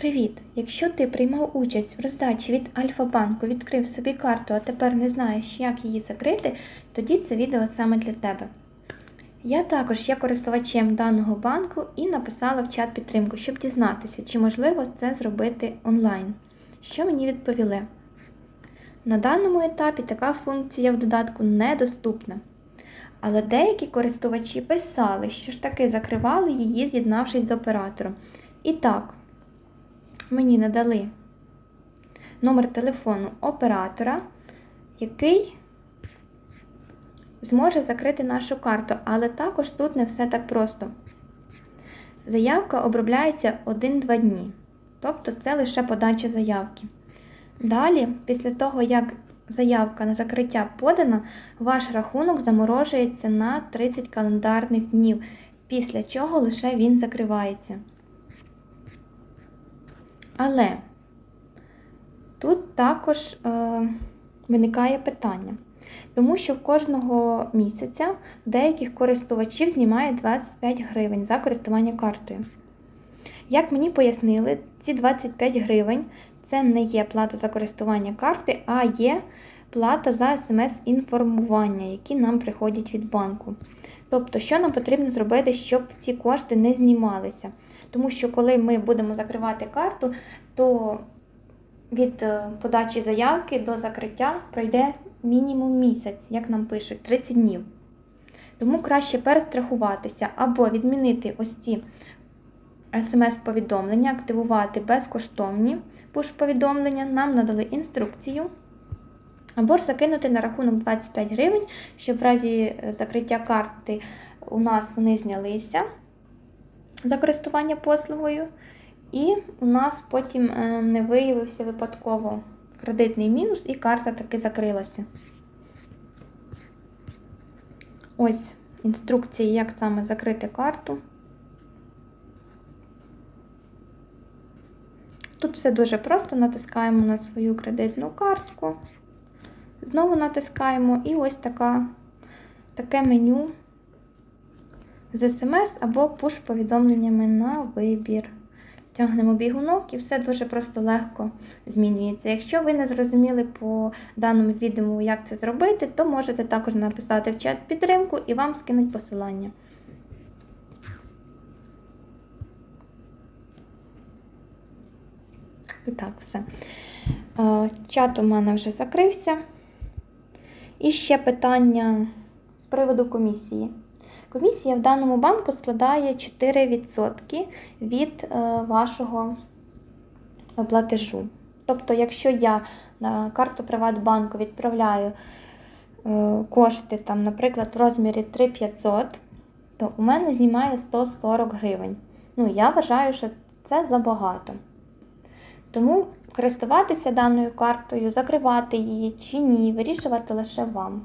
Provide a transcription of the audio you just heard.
Привіт! Якщо ти приймав участь в роздачі від Альфа-банку, відкрив собі карту, а тепер не знаєш, як її закрити, тоді це відео саме для тебе. Я також є користувачем даного банку і написала в чат підтримку, щоб дізнатися, чи можливо це зробити онлайн. Що мені відповіли? На даному етапі така функція в додатку недоступна. Але деякі користувачі писали, що ж таки закривали її, з'єднавшись з оператором. І так, мені надали номер телефону оператора, який зможе закрити нашу карту, але також тут не все так просто. Заявка обробляється 1-2 дні, тобто це лише подача заявки. Далі, після того, як заявка на закриття подана, ваш рахунок заморожується на 30 календарних днів, після чого лише він закривається. Але тут також е, виникає питання, тому що в кожного місяця деяких користувачів знімає 25 гривень за користування картою. Як мені пояснили, ці 25 гривень це не є плата за користування карти, а є плата за смс-інформування, які нам приходять від банку. Тобто, що нам потрібно зробити, щоб ці кошти не знімалися? Тому що коли ми будемо закривати карту, то від е, подачі заявки до закриття пройде мінімум місяць, як нам пишуть, 30 днів. Тому краще перестрахуватися або відмінити ось ці смс-повідомлення, активувати безкоштовні пуш-повідомлення, нам надали інструкцію. Або ж закинути на рахунок 25 гривень, щоб в разі закриття карти у нас вони знялися за користування послугою, і у нас потім не виявився випадково кредитний мінус, і карта таки закрилася. Ось інструкція, як саме закрити карту. Тут все дуже просто, натискаємо на свою кредитну картку, знову натискаємо і ось така, таке меню з смс або пуш-повідомленнями на вибір. Тягнемо бігунок і все дуже просто легко змінюється. Якщо ви не зрозуміли по даному відео, як це зробити, то можете також написати в чат підтримку і вам скинуть посилання. І так, все. Е, Чат у мене вже закрився. І ще питання з приводу комісії. Комісія в даному банку складає 4% від е, вашого платежу. Тобто, якщо я на карту Приватбанку відправляю е, кошти, там, наприклад, в розмірі 3500, то у мене знімає 140 гривень. Ну, я вважаю, що це забагато. Тому користуватися даною картою, закривати її чи ні, вирішувати лише вам.